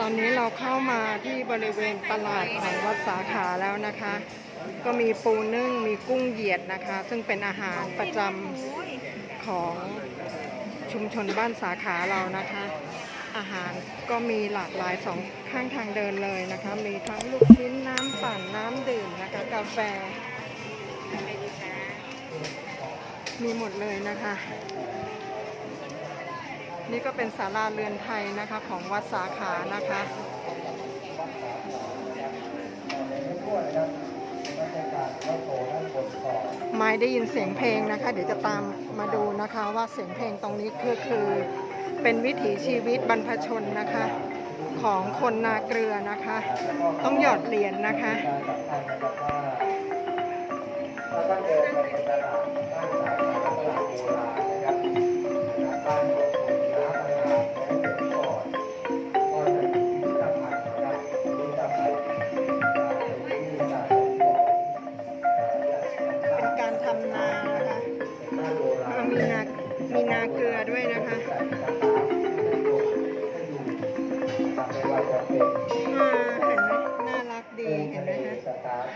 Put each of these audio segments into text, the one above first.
ตอนนี้เราเข้ามาที่บริเวณตลาดของวัดสาขาแล้วนะคะ ก็มีปูนึ่งมีกุ้งเหยียดนะคะ ซึ่งเป็นอาหารประจำของชุมชนบ้านสาขาเรานะคะ อาหารก็มีหลากหลายสองข้างทางเดินเลยนะคะ มีทั้งลูกชิ้นน้ำปั่นน้ำดื่มนะคะกาแฟ มีหมดเลยนะคะ นี่ก็เป็นศาลาเรือนไทยนะคะของวัดสาขานะคะไม่ได้ยินเสียงเพลงนะคะ เดี๋ยวจะตามมาดูนะคะว่าเสียงเพลงตรงนี้คือคือเป็นวิถีชีวิตบรรพชนนะคะ ของคนนาเกลือนะคะ ต้องหยอดเหรียญนะคะเป็น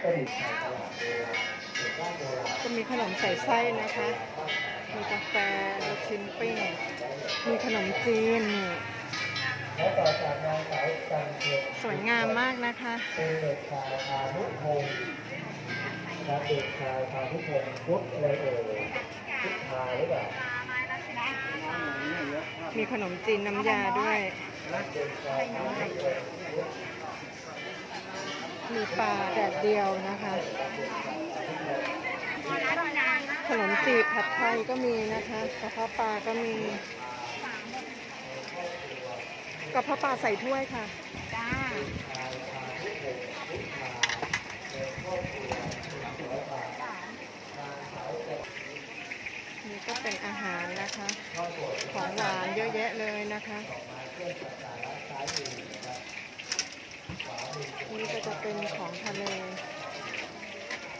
ก็มีขนมใส่ไส้นะคะ มีกาแฟลูกชิ้นปิ้งมีขนมจีนนี่สวยงามมากนะคะเป็นเด็กชายพานุพงศ์และเด็กชายพานุพงศ์พุทธอะไรเอ่ยพุทธาหรือเปล่ามีขนมจีนน้ำยาด้วย มีปลาแดดเดียวนะคะ ขนมจีบผัดไทยก็มีนะคะกระเพาะปลาก็มีกระเพาะปลาใส่ถ้วยค่ะจ้านี่ก็เป็นอาหารนะคะ ของหวานเยอะแยะเลยนะคะ นี่ก็จะเป็นของทะเล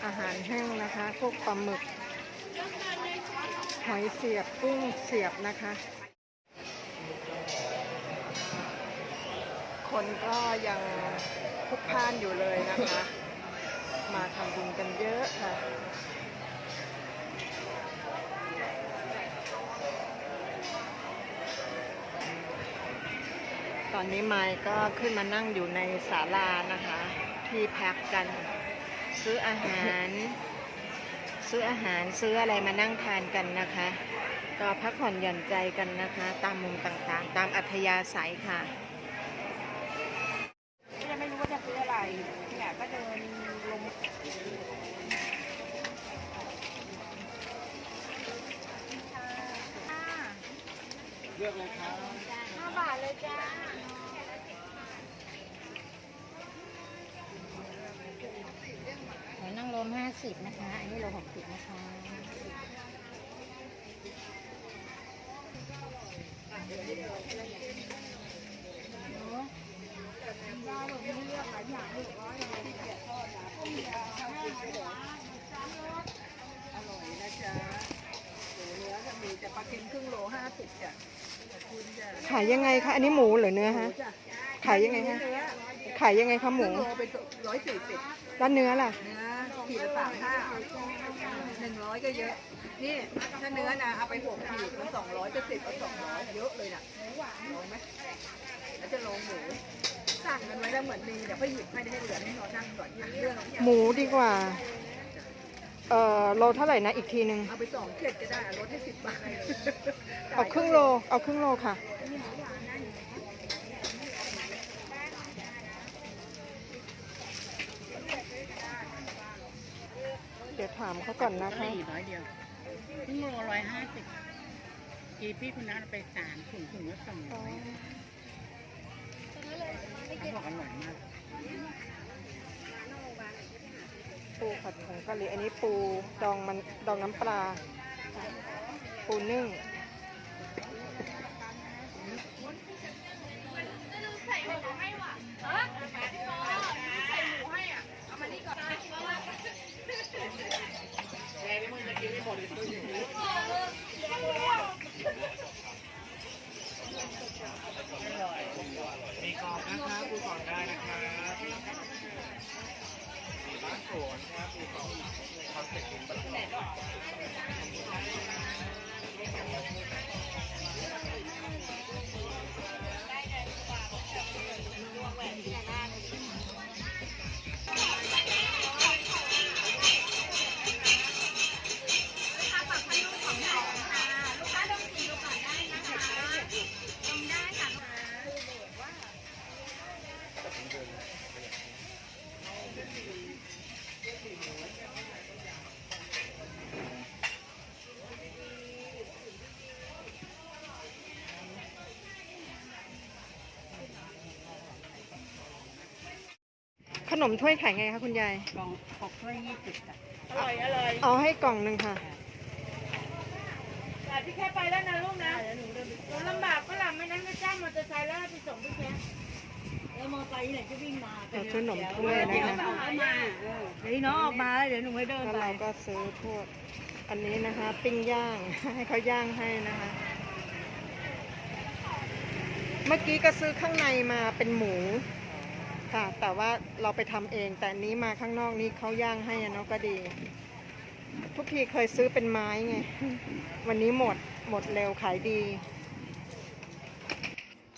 อาหารแห้งนะคะ พวกปลาหมึก หอยเสียบกุ้งเสียบนะคะ คนก็ยังพลุกพล่านอยู่เลยนะคะ มาทำบุญกันเยอะค่ะ ตอนนี้ไมค์ก็ขึ้นมานั่งอยู่ในศาลานะคะ ที่พักกัน ซื้ออาหาร ซื้ออาหารซื้ออะไรมานั่งทานกันนะคะ ก็พักผ่อนหย่อนใจกันนะคะ ตามมุมต่างๆ ตามอัธยาศัยค่ะยังไม่รู้ว่าจะซื้ออะไรเนี่ยก็เดินลงเลือกเลยครับห้าบาทเลยจ้า หอยนางรมห้า สิบนะคะ อันนี้โลหกสิบนะคะอร่อยนะจ๊ะเดี๋ยวเนื้อจะมีแต่ปลาเค็มครึ่งโลห้าสิบจ้ะขอบคุณจ้ะขายยังไงคะ อันนี้หมูหรือเนื้อฮะ จ้ะขายยังไงคะเนื้อขายยังไงคะหครึ่มูงโลเป็นร้อยสี่สิบแล้วเนื้อล่ะ เนื้อ ขีดละสามห้าหนึ่งร้อยก็เยอะ นี่ถ้าเนื้อนะเอาไปหกขีดมันสองร้อยจะสิบเอาสองร้อยเยอะเลยน่ะลองไหมแล้วจะลงหมูสั่งกันไว้แล้วเหมือนมีเดี๋ยวพ่อหยิบให้ได้ให้เหลือให้เรานั่งก่อนนะเรื่องของหมูดีกว่า เอ่อโลเท่าไหร่นะอีกทีหนึ่งเอาไปสองเจ็ดก็ได้ลดให้สิบบาทเอาครึ่งโล เอาครึ่งโลค่ะ เดี๋ยวถามเขาก่อนนะคะสี่ร้อยเดียวครึ่งโลร้อยห้าสิบกีพี่คุณน้าไปสามถุงถุงละสองร้อยเขาบอกอร่อยมากปูผัดผงกะหรี่อันนี้ปูดองมันดองน้ำปลา ปูนึ่ง สวนนะครับมีคอนเซ็ปต์เป็นบ้ ขนมถ้วยขายไงคะคุณยาย กล่องหกถ้วยยี่สิบอะอร่อยอร่อยเอาให้กล่องหนึ่งค่ะ แต่พี่แค่ไปแล้วนะลูกนะหนูลำบากก็ลำไม่นั้นก็จ้างมอเตอร์ไซค์แล้วไปส่งพี่แค่แล้วมอไซค์ไหนจะวิ่งมาเอาขนมถ้วยนะเดี๋ยวคะมาหามาเดี๋ยวน้องออกมาเดี๋ยวหนูให้เดินแล้วไปเราก็ซื้อพวกอันนี้นะคะ ปิ้งย่าง ให้เขาย่างให้นะคะ เมื่อกี้ก็ซื้อข้างในมาเป็นหมู ค่ะ แต่ว่าเราไปทำเอง แต่อันนี้มาข้างนอกนี้เขาย่างให้อะเนาะก็ดี ทุกทีเคยซื้อเป็นไม้ไง วันนี้หมดหมดเร็วขายดี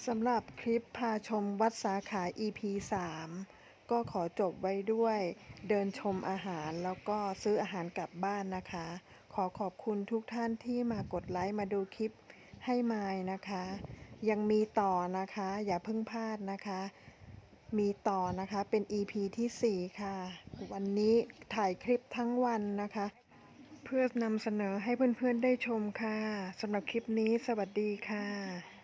สำหรับคลิปพาชมวัดสาขา EP 3 ก็ขอจบไว้ด้วย เดินชมอาหารแล้วก็ซื้ออาหารกลับบ้านนะคะ ขอขอบคุณทุกท่านที่มากดไลค์มาดูคลิปให้มายนะคะ ยังมีต่อนะคะ อย่าเพิ่งพลาดนะคะ มีต่อนะคะเป็น EP ทีสี่ 4 ค่ะ วันนี้ถ่ายคลิปทั้งวันนะคะ เพื่อนำเสนอให้เพื่อนๆได้ชมค่ะสำหรับคลิปนี้สวัสดีค่ะ